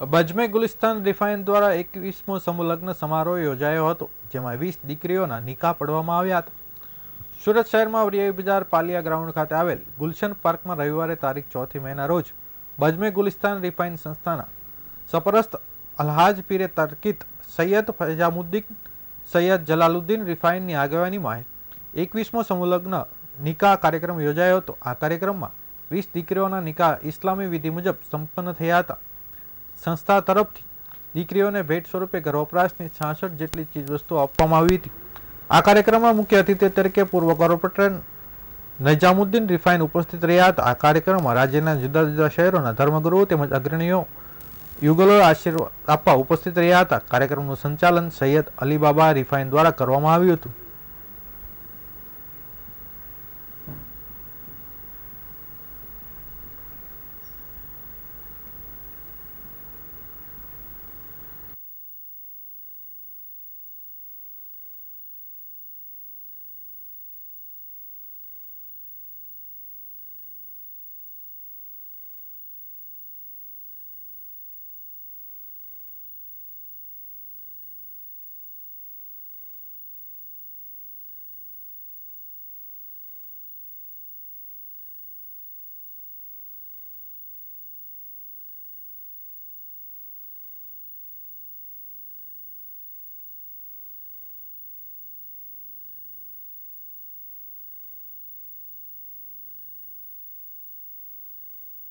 બજમે Gulistan refine દ્વારા એકવીસમો સમૂહલગ્ન સમારોહ યોજાયો હતો, જેમાં વીસ દીકરીઓના નિકાહ પડવામાં આવ્યા હતા. સુરત શહેરમાં વરિયાઈ બજાર પાલિયા ગ્રાઉન્ડ ખાતે આવેલ ગુલશન પાર્કમાં રવિવારે તારીખ ચોથી મેના રોજ બજમે ગુલિસ્તાન રિફાઇન સંસ્થાના સપરસ્ત અલ્હાજ પીરે તર્કિત સૈયદ ફૈજામુદ્દીન સૈયદ જલાલુદ્દીન રિફાઇનની આગેવાનીમાં એકવીસમો સમૂહલગ્ન નિકાહ કાર્યક્રમ યોજાયો હતો. આ કાર્યક્રમમાં વીસ દીકરીઓના નિકાહ ઇસ્લામી વિધિ મુજબ સંપન્ન થયા હતા. સંસ્થા તરફથી દીકરીઓને ભેટ સ્વરૂપે ઘર વપરાશની છાસઠ જેટલી ચીજવસ્તુઓ આપવામાં આવી હતી. આ કાર્યક્રમમાં મુખ્ય અતિથિ તરીકે પૂર્વ કોર્પોરેટર નૈજામુદ્દીન રિફાઇન ઉપસ્થિત રહ્યા હતા. આ કાર્યક્રમમાં રાજ્યના જુદા જુદા શહેરોના ધર્મગુરુઓ તેમજ અગ્રણીઓ યુગલો આશીર્વાદ આપવા ઉપસ્થિત રહ્યા હતા. કાર્યક્રમનું સંચાલન સૈયદ અલીબાબા રિફાઇન દ્વારા કરવામાં આવ્યું હતું.